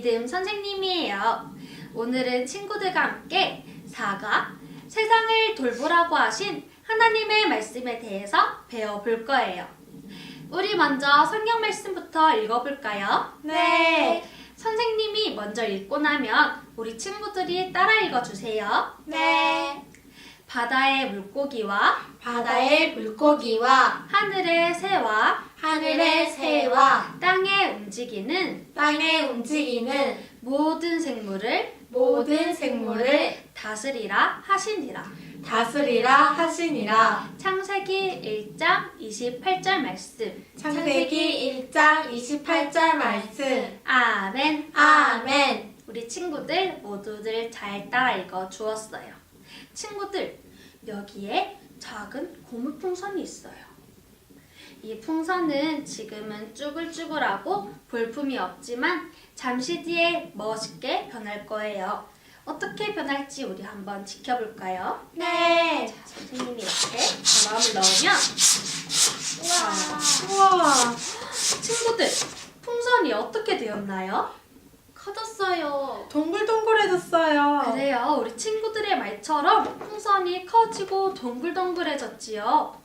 믿음 선생님이에요. 오늘은 친구들과 함께 사가 세상을 돌보라고 하신 하나님의 말씀에 대해서 배워볼 거예요. 우리 먼저 성경 말씀부터 읽어볼까요? 네. 선생님이 먼저 읽고 나면 우리 친구들이 따라 읽어주세요. 네. 바다의 물고기와 바다의 물고기와 하늘의 새와 하늘의 새와 땅에 움직이는 땅에 움직이는 모든 생물을 모든 생물을 다스리라 하시니라. 다스리라 하시니라. 창세기 1장 28절 말씀. 창세기 1장 28절 말씀. 아멘. 아멘. 우리 친구들 모두들 잘 따라 읽어 주었어요. 친구들, 여기에 작은 고무 풍선이 있어요. 이 풍선은 지금은 쭈글쭈글하고 볼품이 없지만 잠시 뒤에 멋있게 변할 거예요. 어떻게 변할지 우리 한번 지켜볼까요? 네. 자, 선생님이 이렇게 바람을 넣으면 우와. 친구들, 풍선이 어떻게 되었나요? 커졌어요. 동글동글해졌어요. 그래요. 우리 친구들의 말처럼 풍선이 커지고 동글동글해졌지요.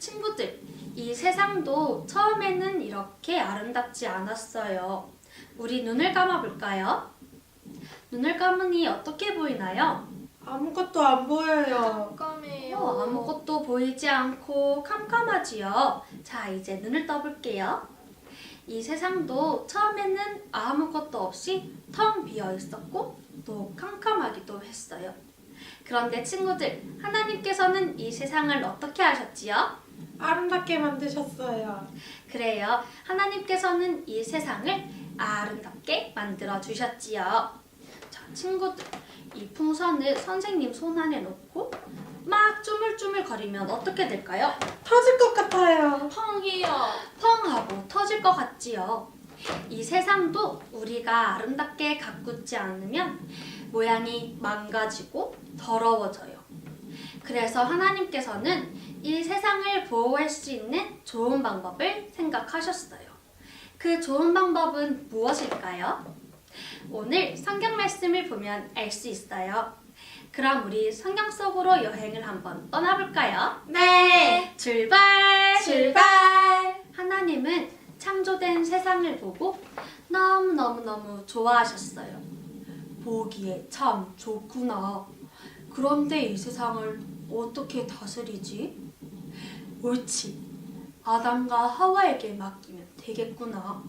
친구들, 이 세상도 처음에는 이렇게 아름답지 않았어요. 우리 눈을 감아볼까요? 눈을 감으니 어떻게 보이나요? 아무것도 안 보여요. 어, 아무것도 보이지 않고 캄캄하지요. 자, 이제 눈을 떠볼게요. 이 세상도 처음에는 아무것도 없이 텅 비어 있었고 또 캄캄하기도 했어요. 그런데 친구들, 하나님께서는 이 세상을 어떻게 하셨지요? 아름답게 만드셨어요. 그래요. 하나님께서는 이 세상을 아름답게 만들어 주셨지요. 자, 친구들, 이 풍선을 선생님 손 안에 놓고 막 쪼물쪼물 거리면 어떻게 될까요? 터질 것 같아요. 펑이요. 펑 하고 터질 것 같지요. 이 세상도 우리가 아름답게 가꾸지 않으면 모양이 망가지고 더러워져요. 그래서 하나님께서는 이 세상을 보호할 수 있는 좋은 방법을 생각하셨어요. 그 좋은 방법은 무엇일까요? 오늘 성경 말씀을 보면 알 수 있어요. 그럼 우리 성경 속으로 여행을 한번 떠나볼까요? 네. 출발! 출발. 하나님은 창조된 세상을 보고 너무너무너무 좋아하셨어요. 보기에 참 좋구나. 그런데 이 세상을 어떻게 다스리지? 옳지. 아담과 하와에게 맡기면 되겠구나.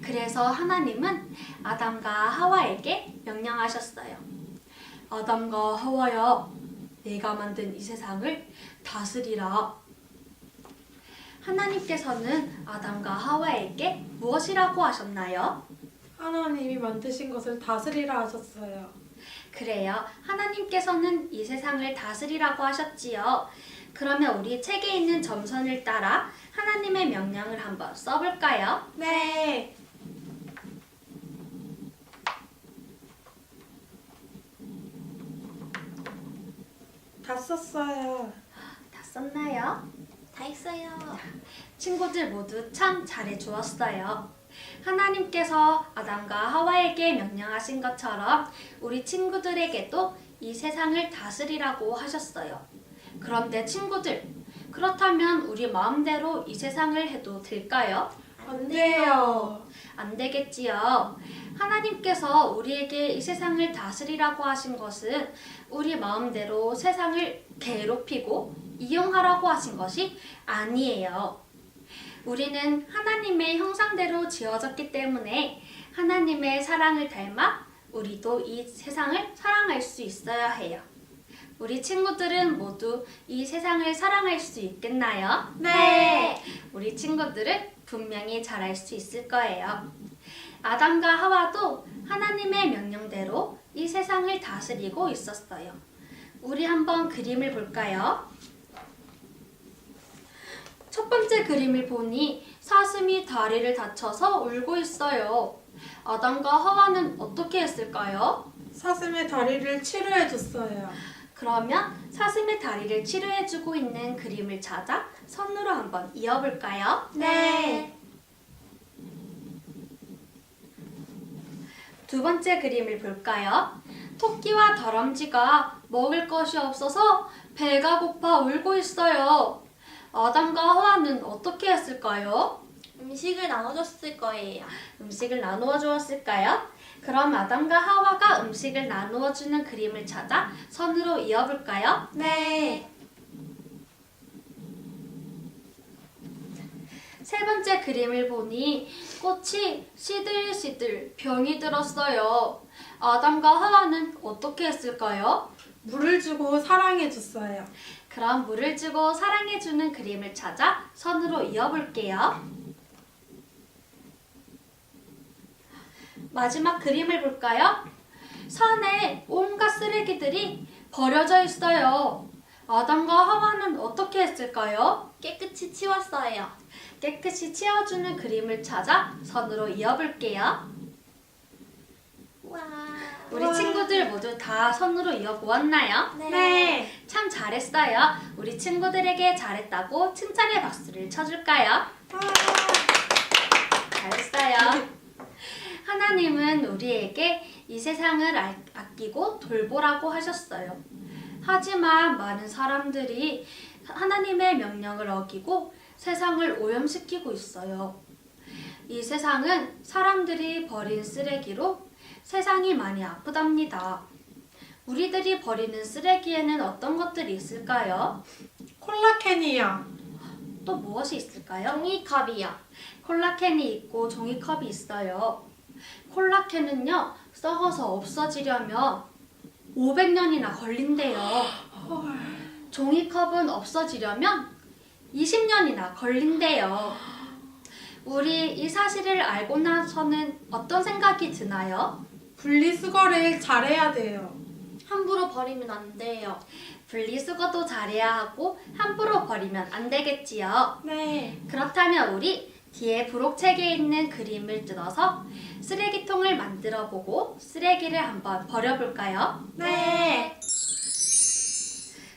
그래서 하나님은 아담과 하와에게 명령하셨어요. 아담과 하와야, 내가 만든 이 세상을 다스리라. 하나님께서는 아담과 하와에게 무엇이라고 하셨나요? 하나님이 만드신 것을 다스리라 하셨어요. 그래요. 하나님께서는 이 세상을 다스리라고 하셨지요. 그러면 우리 책에 있는 점선을 따라 하나님의 명령을 한번 써볼까요? 네. 다 썼어요. 다 썼나요? 다 했어요. 친구들 모두 참 잘해 주었어요. 하나님께서 아담과 하와에게 명령하신 것처럼 우리 친구들에게도 이 세상을 다스리라고 하셨어요. 그런데 친구들, 그렇다면 우리 마음대로 이 세상을 해도 될까요? 안 돼요. 안 되겠지요. 하나님께서 우리에게 이 세상을 다스리라고 하신 것은 우리 마음대로 세상을 괴롭히고 이용하라고 하신 것이 아니에요. 우리는 하나님의 형상대로 지어졌기 때문에 하나님의 사랑을 닮아 우리도 이 세상을 사랑할 수 있어야 해요. 우리 친구들은 모두 이 세상을 사랑할 수 있겠나요? 네. 우리 친구들은 분명히 잘할 수 있을 거예요. 아담과 하와도 하나님의 명령대로 이 세상을 다스리고 있었어요. 우리 한번 그림을 볼까요? 첫 번째 그림을 보니 사슴이 다리를 다쳐서 울고 있어요. 아담과 하와는 어떻게 했을까요? 사슴의 다리를 치료해 줬어요. 그러면 사슴의 다리를 치료해주고 있는 그림을 찾아 선으로 한번 이어볼까요? 네. 두 번째 그림을 볼까요? 토끼와 다람쥐가 먹을 것이 없어서 배가 고파 울고 있어요. 아담과 하와는 어떻게 했을까요? 음식을 나눠줬을 거예요. 음식을 나누어 주었을까요? 그럼 아담과 하와가 음식을 나누어 주는 그림을 찾아 선으로 이어 볼까요? 네. 세 번째 그림을 보니 꽃이 시들시들 병이 들었어요. 아담과 하와는 어떻게 했을까요? 물을 주고 사랑해 줬어요. 그럼 물을 주고 사랑해주는 그림을 찾아 선으로 이어볼게요. 마지막 그림을 볼까요? 산에 온갖 쓰레기들이 버려져 있어요. 아담과 하와는 어떻게 했을까요? 깨끗이 치웠어요. 깨끗이 치워주는 그림을 찾아 선으로 이어볼게요. 와. 우리. 친구들 모두 다 선으로 이어보았나요? 네. 참 잘했어요. 우리 친구들에게 잘했다고 칭찬의 박수를 쳐줄까요? 잘했어요. 하나님은 우리에게 이 세상을 아- 아끼고 돌보라고 하셨어요. 하지만 많은 사람들이 하나님의 명령을 어기고 세상을 오염시키고 있어요. 이 세상은 사람들이 버린 쓰레기로 세상이 많이 아프답니다. 우리들이 버리는 쓰레기에는 어떤 것들이 있을까요? 콜라캔이요. 또 무엇이 있을까요? 종이컵이요. 콜라캔이 있고 종이컵이 있어요. 콜라캔은요, 썩어서 없어지려면 500년이나 걸린대요. 종이컵은 없어지려면 20년이나 걸린대요. 우리 이 사실을 알고 나서는 어떤 생각이 드나요? 분리수거를 잘해야 돼요. 함부로 버리면 안 돼요. 분리수거도 잘해야 하고 함부로 버리면 안 되겠지요. 네. 그렇다면 우리 뒤에 부록책에 있는 그림을 뜯어서 쓰레기통을 만들어 보고 쓰레기를 한번 버려볼까요? 네.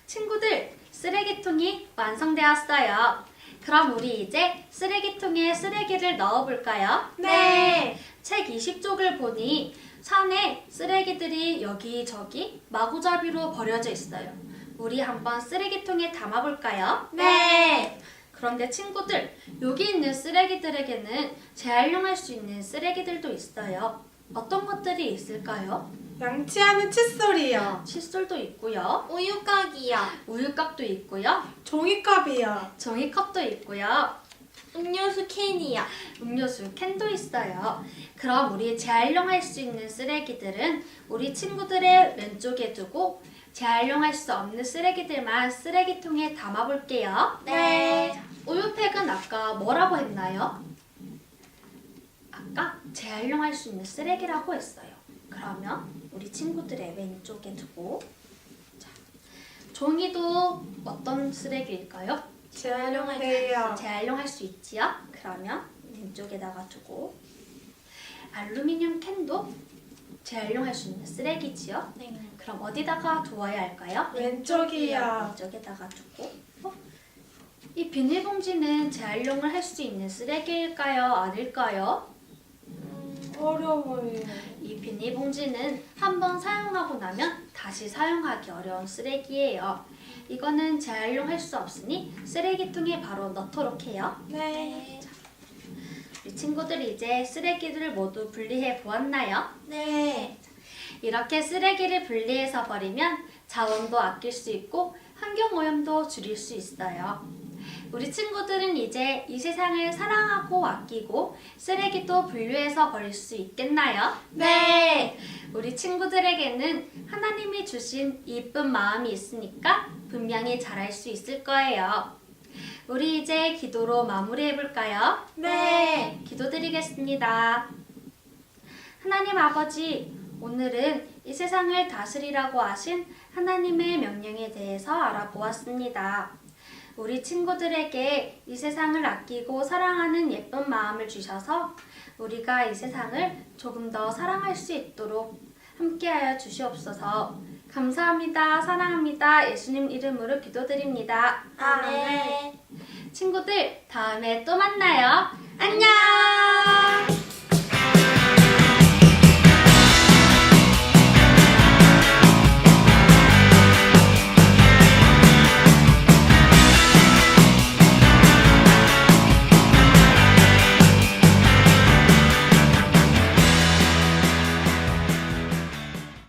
친구들, 쓰레기통이 완성되었어요. 그럼 우리 이제 쓰레기통에 쓰레기를 넣어볼까요? 네. 책 20쪽을 보니 산에 쓰레기들이 여기저기 마구잡이로 버려져 있어요. 우리 한번 쓰레기통에 담아볼까요? 네. 그런데 친구들, 여기 있는 쓰레기들에게는 재활용할 수 있는 쓰레기들도 있어요. 어떤 것들이 있을까요? 양치하는 칫솔이요. 칫솔도 있고요. 우유곽이요. 우유곽도 있고요. 종이컵이요. 종이컵도 있고요. 음료수 캔이요. 음료수 캔도 있어요. 그럼 우리 재활용할 수 있는 쓰레기들은 우리 친구들의 왼쪽에 두고 재활용할 수 없는 쓰레기들만 쓰레기통에 담아볼게요. 네. 우유팩은 아까 뭐라고 했나요? 아까 재활용할 수 있는 쓰레기라고 했어요. 그러면 우리 친구들의 왼쪽에 두고 자, 종이도 어떤 쓰레기일까요? 재활용돼요. 재활용할 수 있지요? 그러면 왼쪽에다가 두고 알루미늄 캔도 재활용할 수 있는 쓰레기지요? 네. 그럼 어디다가 두어야 할까요? 왼쪽이요. 왼쪽에다가 두고 어? 이 비닐봉지는 재활용을 할 수 있는 쓰레기일까요? 아닐까요? 어려워요. 이 비닐봉지는 한번 사용하고 나면 다시 사용하기 어려운 쓰레기예요. 이거는 재활용할 수 없으니 쓰레기통에 바로 넣도록 해요. 네. 우리 친구들이 이제 쓰레기들을 모두 분리해 보았나요? 네. 이렇게 쓰레기를 분리해서 버리면 자원도 아낄 수 있고 환경 오염도 줄일 수 있어요. 우리 친구들은 이제 이 세상을 사랑하고 아끼고 쓰레기도 분류해서 버릴 수 있겠나요? 네. 우리 친구들에게는 하나님이 주신 이쁜 마음이 있으니까 분명히 잘할 수 있을 거예요. 우리 이제 기도로 마무리해 볼까요? 네. 기도드리겠습니다. 하나님 아버지, 오늘은 이 세상을 다스리라고 하신 하나님의 명령에 대해서 알아보았습니다. 우리 친구들에게 이 세상을 아끼고 사랑하는 예쁜 마음을 주셔서 우리가 이 세상을 조금 더 사랑할 수 있도록 함께하여 주시옵소서. 감사합니다. 사랑합니다. 예수님 이름으로 기도드립니다. 아멘. 친구들, 다음에 또 만나요.